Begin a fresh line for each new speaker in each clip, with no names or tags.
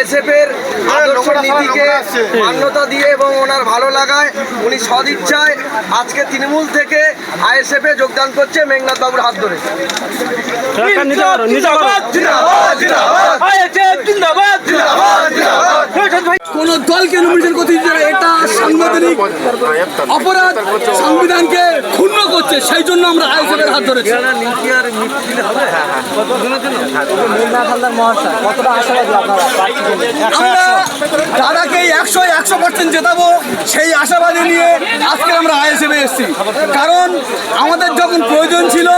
ISF আদর্শ নীতিকে মান্যতা দিয়ে এবং ওনার ভালো লাগায় উনি সদিচ্ছায় আজকে তৃণমূল থেকে আইএসএফে এ যোগদান করছে মেঘনাথ বাবুর হাত ধরে। জিন্দাবাদ।
কোন দলকে নমিনেশন করতে দিচ্ছে না। এটা সাংবিধানিক অপরাধ সংবিধানকে ক্ষুণ্ণ করছে সেই জন্য আমরা এর হাত ধরেছি। আমরা দাদাকে একশো একশো পার্সেন্ট জেতাবো সেই আশাবাদী নিয়ে আজকে আমরা আইএসএফে এসেছি। কারণ আমাদের যখন প্রয়োজন ছিল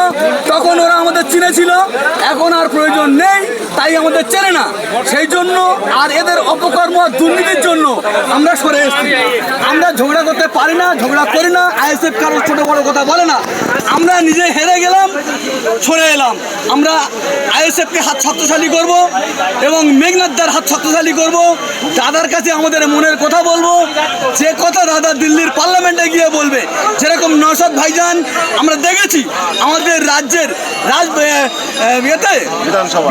তখন ওরা আমাদের চিনেছিল। এখন আর প্রয়োজন নেই তাই আমাদের চেনে না। সেই জন্য আর এদের অপকর্ম আর দুর্নীতির জন্য আমরা সরে এসেছি। আমরা ঝগড়া করতে পারি না ঝগড়া করি না আইএসএফ কারও ছোট বড় কথা বলে না। আমরা নিজে হেরে গেলাম সরে এলাম। আমরা আইএসএফকে হাত শক্তিশালী করব এবং মেঘনাথদার হাত শক্তিশালী করব। দাদার কাছে আমাদের মনের কথা বলব। যে কথা দাদা দিল্লির পার্লামেন্টে গিয়ে বলবে যেরকম নসাদ ভাইজান আমরা দেখেছি আমাদের রাজ্যের রাজ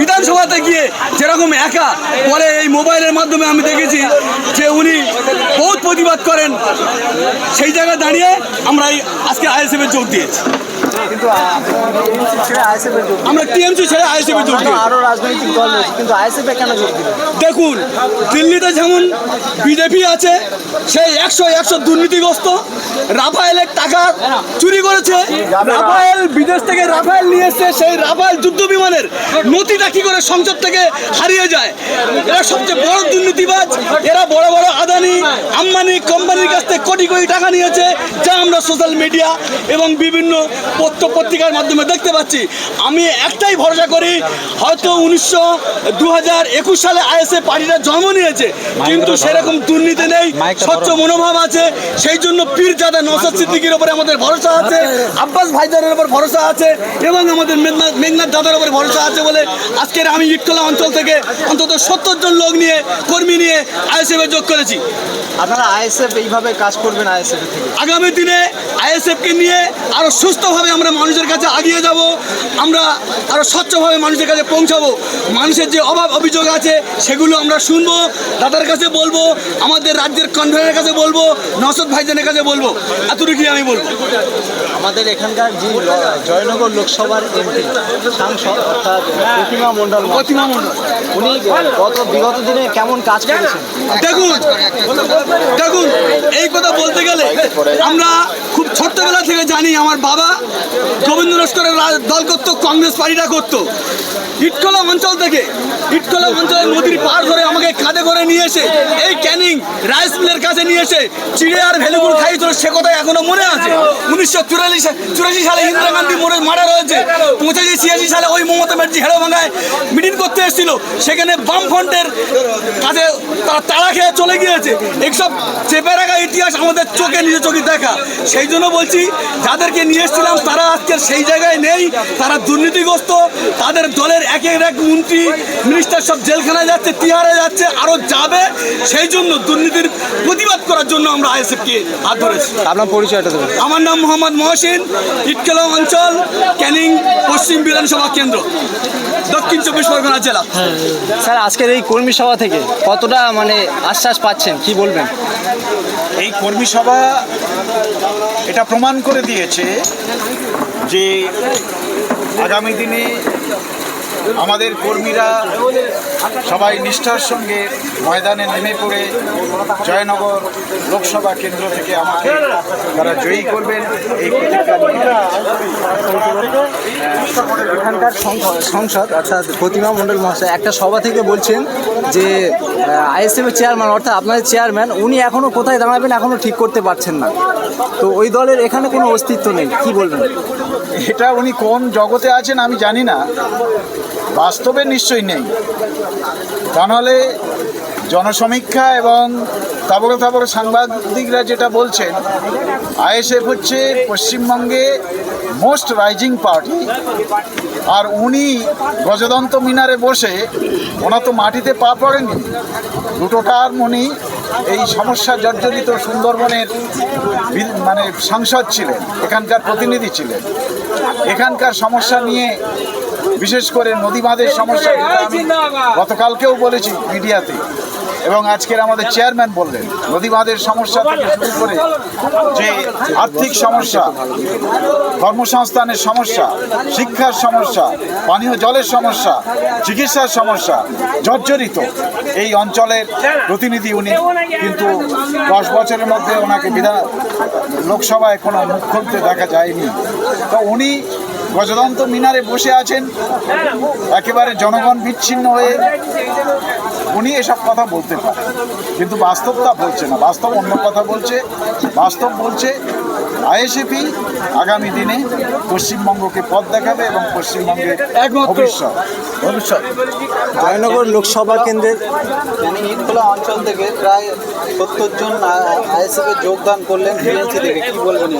বিধানসভাতে গিয়ে যেরকম একা পরে এই মোবাইলের মাধ্যমে আমি দেখেছি যে উনি বহুত প্রতিবাদ করেন সেই জায়গায় দাঁড়িয়ে আমরা আজকে আইএসএফের যোগ দিয়েছি।
কিন্তু
আমরা টিএমসি ছেড়ে আইএসএফে যোগ দিয়েছি
আরও রাজনৈতিক দল রয়েছে কিন্তু আইএসএফ কেন যোগ দিলেন
দেখুন দিল্লিতে যেমন বিজেপি আছে সেই একশো একশো দুর্নীতিগ্রস্ত রাফায়েলের টাকা চুরি করেছে। রাফায়েল বিদেশ থেকে রাফায়েল নিয়ে এসছে সেই রাফায়েল যুদ্ধ বিমানের নথিটা কি করে সংসদ থেকে হারিয়ে যায়? এরা সবচেয়ে বড় দুর্নীতিবাজ এরা বড় বড় আদানি আম্বানি কোম্পানির কাছ থেকে কোটি কোটি টাকা নিয়েছে যা আমরা সোশ্যাল মিডিয়া এবং বিভিন্ন পত্র পত্রিকার মাধ্যমে দেখতে পাচ্ছি। আমি একটাই ভরসা করি হয়তো উনিশশো দু হাজার একুশ সালে আইএসএ পার্টিটা জন্ম নিয়েছে কিন্তু সেরকম দুর্নীতি নেই স্বচ্ছ মনোভাব আছে সেই জন্য পীরজাদা নৌসাদ সিদ্দিকির উপরে আমাদের ভরসা আছে আব্বাস ভাইজানের উপর ভরসা আছে এবং আমাদের মেঘনাথ দাদার উপর ভরসা আছে বলে আজকের আমি ইটকলা অঞ্চল থেকে অন্তত সত্তর জন লোক নিয়ে কর্মী নিয়ে আইএসএফে যোগ করেছি।
আপনারা আইএসএফ এইভাবে কাজ করবেন আইএসএফ থেকে?
আগামী দিনে আইএসএফকে নিয়ে আরও সুস্থভাবে আমরা মানুষের কাছে আগিয়ে যাব আমরা আরও স্বচ্ছভাবে মানুষের কাছে পৌঁছাবো। মানুষের যে অভাব অভিযোগ আছে সেগুলো আমরা শুনব দাদার কাছে বলব আমাদের রাজ্যের কনভেনের কাছে বলব নসদ ভাইজানের কাছে বলব। এতটুকুই আমি বলব।
আমাদের এখানকার যে জয়নগর লোকসভার এমপি সাংসদ অর্থাৎ প্রতিমা মণ্ডল
প্রতিমা মণ্ডল।
উনি গত বিগত দিনে কেমন কাজ করেছেন?
দেখুন দেখুন এই কথা বলতে গেলে আমরা ছোট্টবেলা থেকে জানি আমার বাবা গোবিন্দ নস্করের রা- দল করতো, কংগ্রেস পার্টিটা করতো। ইটকলা অঞ্চল থেকে, ইটকলা অঞ্চলের নদীর পার ধরে আমাকে কাঁধে করে নিয়ে এসে, এই ক্যানিং রাইস মিলের কাছে নিয়ে এসে চিড়ে আর ভেলুগুড় খাইয়েছিল সে কথা এখনও মনে আছে। উনিশশো চুরাল্লিশ চুরাশি সালে ইন্দিরা গান্ধী মরে মারা রয়েছে পঁচাশি, ছিয়াশি সালে ওই মমতা ব্যানার্জি হেড়ে ভাঙায় মিটিং করতে এসেছিল। সেখানে বাম ফ্রন্টের কাছে তারা তাড়া খেয়ে চলে গিয়েছে। এইসব চেপে রাখা ইতিহাস আমাদের চোখে নিজে চোখে দেখা। সেই জন্য বলছি যাদেরকে নিয়ে এসেছিলাম তারা আজকে সেই জায়গায় নেই। তারা দুর্নীতিগ্রস্ত। তাদের দলের এক এক এক মন্ত্রী মিনিস্টার সব জেলখানায় যাচ্ছে তিহারে যাচ্ছে আরও যাবে। সেই জন্য দুর্নীতির প্রতিবাদ করার জন্য আমরা আইএসএফকে হাত ধরেছি।
আপনার পরিচয়টা দেবেন।
আমার নাম মোহাম্মদ মহসিন ইটকেলা অঞ্চল ক্যানিং পশ্চিম বিধানসভা কেন্দ্র দক্ষিণ চব্বিশ পরগনা জেলা।
স্যার আজকের এই কর্মী সভা থেকে কতটা মানে আশ্বাস পাচ্ছেন? কি বলবেন?
এই কর্মী সভা এটা প্রমাণ করে দিয়েছে যে আগামী দিনে আমাদের কর্মীরা সবাই নিষ্ঠার সঙ্গে ময়দানে নেমে পড়ে জয়নগর লোকসভা কেন্দ্র থেকে আমাকে তারা জয়ী করবেন এই
এখানকার সংসদ অর্থাৎ প্রতিমা মণ্ডল মহাশয় একটা সভা থেকে বলছেন যে আইএসএফ এর চেয়ারম্যান অর্থাৎ আপনাদের চেয়ারম্যান উনি এখনও কোথায় দাঁড়াবেন এখনও ঠিক করতে পারছেন না। তো ওই দলের এখানে কোনো অস্তিত্ব নেই কি বলবেন?
এটা উনি কোন জগতে আছেন আমি জানি না। বাস্তবে নিশ্চয়ই নেই। তা নাহলে জনসমীক্ষা এবং তাবড় তাবড় সাংবাদিকরা যেটা বলছেন, আইএসএফ হচ্ছে পশ্চিমবঙ্গে মোস্ট রাইজিং পার্টি। আর উনি গজদন্ত মিনারে বসে ওনার তো মাটিতে পা পড়েনি দুটো টার্ম উনি এই সমস্যা জর্জরিত সুন্দরবনের মানে সাংসদ ছিলেন, এখানকার প্রতিনিধি ছিলেন। এখানকার সমস্যা নিয়ে বিশেষ করে নদী বাঁধের সমস্যা গতকালকেও বলেছি মিডিয়াতে। এবং আজকের আমাদের চেয়ারম্যান বললেন নদী বাঁধের সমস্যা থেকে শুরু করে যে আর্থিক সমস্যা, কর্মসংস্থানের সমস্যা, শিক্ষার সমস্যা, পানীয় জলের সমস্যা, চিকিৎসার সমস্যা জর্জরিত এই অঞ্চলের প্রতিনিধি উনি কিন্তু দশ বছরের মধ্যে ওনাকে বিধান লোকসভায় কোনো মুখ খুলতে দেখা যায়নি। তো উনি গজদন্ত মিনারে বসে আছেন। একেবারে জনগণ বিচ্ছিন্ন হয়ে উনি এসব কথা বলতে পারেন। কিন্তু বাস্তবটা বলছে না। বাস্তব অন্য কথা বলছে। বাস্তব বলছে আইএসএপি আগামী দিনে পশ্চিমবঙ্গকে পথ দেখাবে এবং পশ্চিমবঙ্গের ভবিষ্যৎ। ভবিষ্যৎ।
জয়নগর লোকসভা কেন্দ্রের
ইটখোলা অঞ্চল থেকে প্রায় সত্তর জন আইএসএফে যোগদান করলেন। বিএনসি থেকে। কি বলবেন?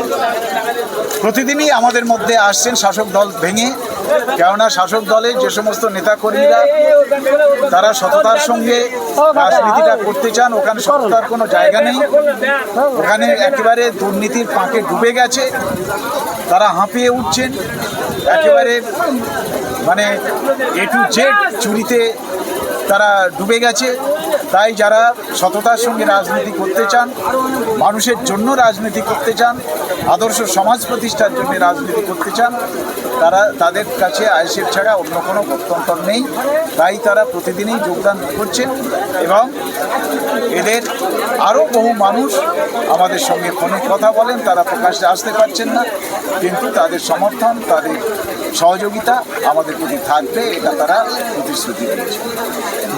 প্রতিদিনই আমাদের মধ্যে আসছেন শাসক দল ভেঙে, কেননা শাসক দলের যে সমস্ত নেতাকর্মীরা, তারা সততার সঙ্গে রাজনীতিটা করতে চান, ওখানে সততার কোনো জায়গা নেই। ওখানে একেবারে দুর্নীতির পাঁকে ডুবে গেছে। তারা হাঁপিয়ে উঠছেন। একেবারে মানে এ টু জেড চুরিতে তারা ডুবে গেছে। তাই যারা সততার সঙ্গে রাজনীতি করতে চান, মানুষের জন্য রাজনীতি করতে চান, আদর্শ সমাজ প্রতিষ্ঠার জন্য রাজনীতি করতে চান, তারা তাদের কাছে আইসের ছাড়া অন্য কোনো গত্যন্তর নেই। তাই তারা প্রতিদিনই যোগদান করছেন এবং এদের আরও বহু মানুষ আমাদের সঙ্গে ফোনে কথা বলেন, তারা প্রকাশ্যে আসতে পারছেন না, কিন্তু তাদের সমর্থন, তাদের সহযোগিতা আমাদের প্রতি থাকবে এটা তারা প্রতিশ্রুতি দিয়েছে।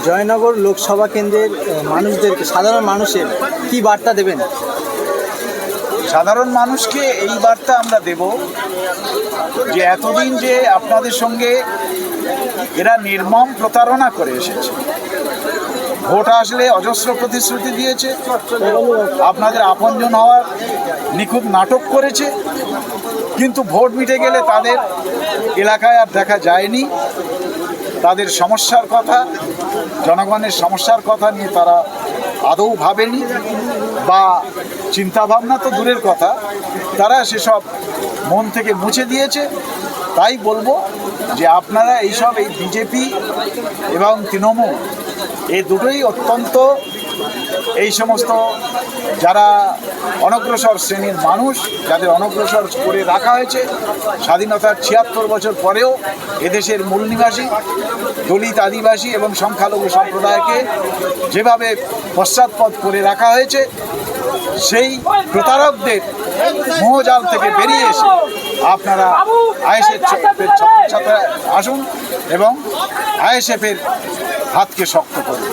জয়নগর লোকসভা কেন্দ্রের মানুষদেরকে সাধারণ মানুষের কি বার্তা দেবেন?
সাধারণ মানুষকে এই বার্তা আমরা দেব যে এতদিন যে আপনাদের সঙ্গে এরা নির্মম প্রতারণা করে এসেছে। ভোট আসলে অজস্র প্রতিশ্রুতি দিয়েছে। আপনাদের আপনজন হওয়ার নিখুঁত নাটক করেছে। কিন্তু ভোট মিটে গেলে তাদের এলাকায় আর দেখা যায়নি। তাদের সমস্যার কথা, জনগণের সমস্যার কথা নিয়ে তারা আদৌ ভাবেনি বা চিন্তাভাবনা তো দূরের কথা। তারা সেসব মন থেকে মুছে দিয়েছে। তাই বলব যে আপনারা এইসব এই বিজেপি এবং তৃণমূল এই দুটোই অত্যন্ত এই সমস্ত যারা অনগ্রসর শ্রেণির মানুষ, যাদের অনগ্রসর করে রাখা হয়েছে, স্বাধীনতার ছিয়াত্তর বছর পরেও এদেশের মূল নিবাসী দলিত আদিবাসী এবং সংখ্যালঘু সম্প্রদায়কে যেভাবে পশ্চাৎপদ করে রাখা হয়েছে, সেই প্রতারকদের মোহজাল থেকে বেরিয়ে এসে আপনারা আইএসএফ ছাত্র আসুন এবং আইএসএফের হাতকে শক্ত করুন।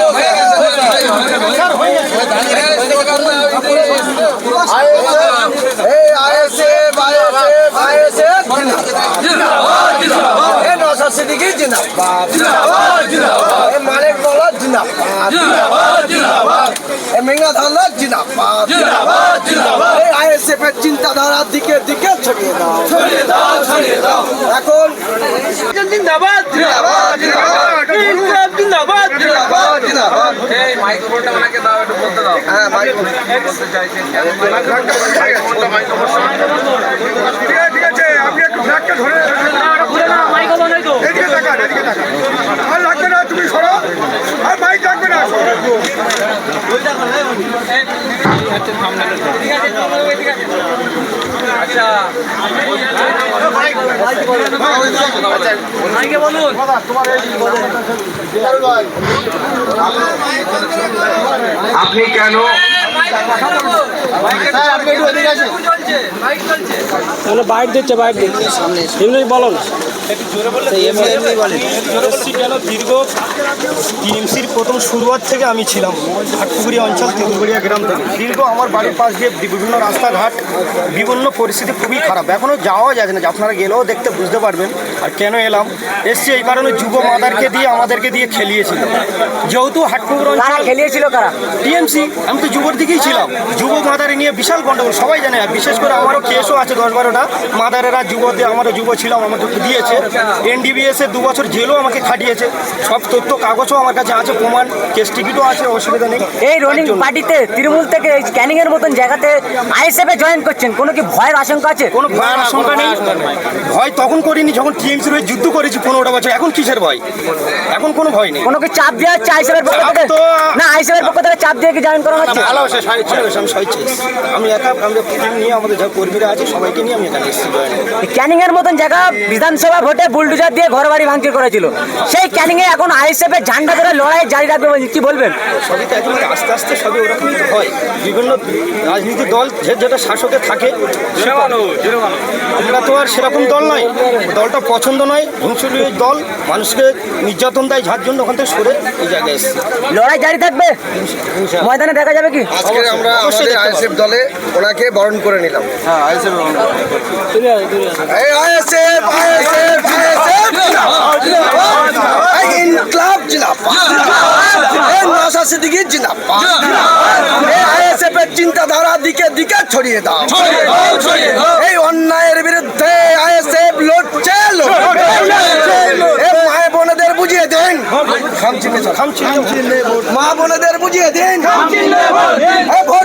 এই আইএসএফ আইএসএফ আইএসএফ জিন্দাবাদ জিন্দাবাদ এই নওশাদ সিদ্দিকী জিন্দাবাদ। জিন্দাবাদ জিন্দাবাদ। এই মানিক মোল্লা জিন্দাবাদ। জিন্দাবাদ জিন্দাবাদ। এই মেঘনা ধান্দার জিন্দাবাদ। জিন্দাবাদ জিন্দাবাদ। এই আইএসএফ এর চিন্তাধারার দিকে দিকে ছড়িয়ে দাও। ছড়িয়ে দাও ছড়িয়ে দাও। এখন জিন্দাবাদ জিন্দাবাদ জিন্দাবাদ। জিন্দাবাদ জিন্দাবাদ জিন্দাবাদ এই মাইক্রোফোনটা ওনাকে দাও একটু বলতে দাও। হ্যাঁ মাইক্রোফোন। বলতে চাইছেন
ঠিক আছে আপনি একটু ধরে তাকান আর লাগবে না তুমি সরো। আর বাইক লাগবে না আচ্ছা,
আপনি কেন
মানে বাইট দিচ্ছে বাইট দিচ্ছে। এমনি বলো না
দীর্ঘ টিএমসির প্রথম শুরুয়াত থেকে আমি ছিলাম ঘাটপুকুরি অঞ্চল তেঁতুলগড়িয়া গ্রাম থেকে। দীর্ঘ আমার বাড়ির পাশ দিয়ে বিভিন্ন রাস্তাঘাট বিভিন্ন পরিস্থিতি খুবই খারাপ। এখনও যাওয়া যায় না আপনারা গেলেও দেখতে বুঝতে পারবেন। আর কেন এলাম? এসছি এই কারণে যুব মাদারকে দিয়ে আমাদেরকে দিয়ে খেলিয়েছিল। যেহেতু হাটপুকুর অঞ্চল
খেলিয়েছিল কারা?
টিএমসি আমি তো যুবর দিকেই ছিলাম। যুব মাদারে নিয়ে বিশাল গন্ডগোল সবাই জানে। বিশেষ করে আমারও কেসও আছে দশ বারোটা। মাদারেরা যুবতে আমারও যুব ছিলাম আমাকে দিয়েছে। এনডিবিএস দু বছর জেলও আমাকে খাটিয়েছে। সব তথ্য কাগজও আমার কাছে আছে প্রমাণ কেস টিকিটও আছে অসুবিধা নেই।
এই রোলিং পার্টিতে তৃণমূল থেকে স্ক্যানিং এর মতন জায়গাতে আইএসএফ এ জয়েন করছেন। কোনো কি ভয়ের আশঙ্কা আছে?
কোনো ভয়ের আশঙ্কা নেই। ভয় তখন করিনি যখন টিএমসির হয়ে যুদ্ধ করেছি পনেরোটা বছর। এখন কিসের ভয়? এখন কোনো ভয় নেই।
কোনো চাপ দেওয়া হচ্ছে আইএসএফ এর পক্ষ থেকে? না আইএসএফ এর পক্ষ থেকে চাপ দিয়ে কি জয়েন করা হচ্ছে?
ভালোবাসা স্বেচ্ছা আমি একা আমরা নিয়ে আমাদের যা কর্মীরা আছে সবাইকে নিয়ে আমি এখানে এসেছি জয়েন।
ক্যানিং এর মতন জায়গা বিধানসভা ভোটে বুলডোজার দিয়ে ঘর বাড়ি ভাঙচুর করেছিল। সেই ক্যানিং এ এখন আইএসএফ এর ঝান্ডা ধরে লড়াই জারি রাখবে বলে কি বলবেন?
সবই তো এখন আস্তে আস্তে সবই ওরকমই তো হয়। বিভিন্ন রাজনীতি দল যে যেটা শাসকে থাকে আমরা তো আর সেরকম দল নয়। দলটা পছন্দ নয় হিংসুলি দল মানুষকে নির্যাতন দেয় যার জন্য ওখান থেকে সরে এই জায়গায় এসেছে।
লড়াই জারি থাকবে? ময়দানে দেখা যাবে কি?
আজকে আমরা আমাদের আইএসএফ দলে ওনাকে বরণ করে নিলাম।
হ্যাঁ আইএসএফ
এই আইএসএফ আইএসএফ আইএসএফ ইনকলাব জিন্দাবাদ। এই নওশাদ সিদ্দিকী জিন্দাবাদ। এই আইএসএফ এর চিন্তাধারা দিকে দিকে ছড়িয়ে দাও। খামচিনে চল। মা বোনেদের বুঝিয়ে দিন এই ভোট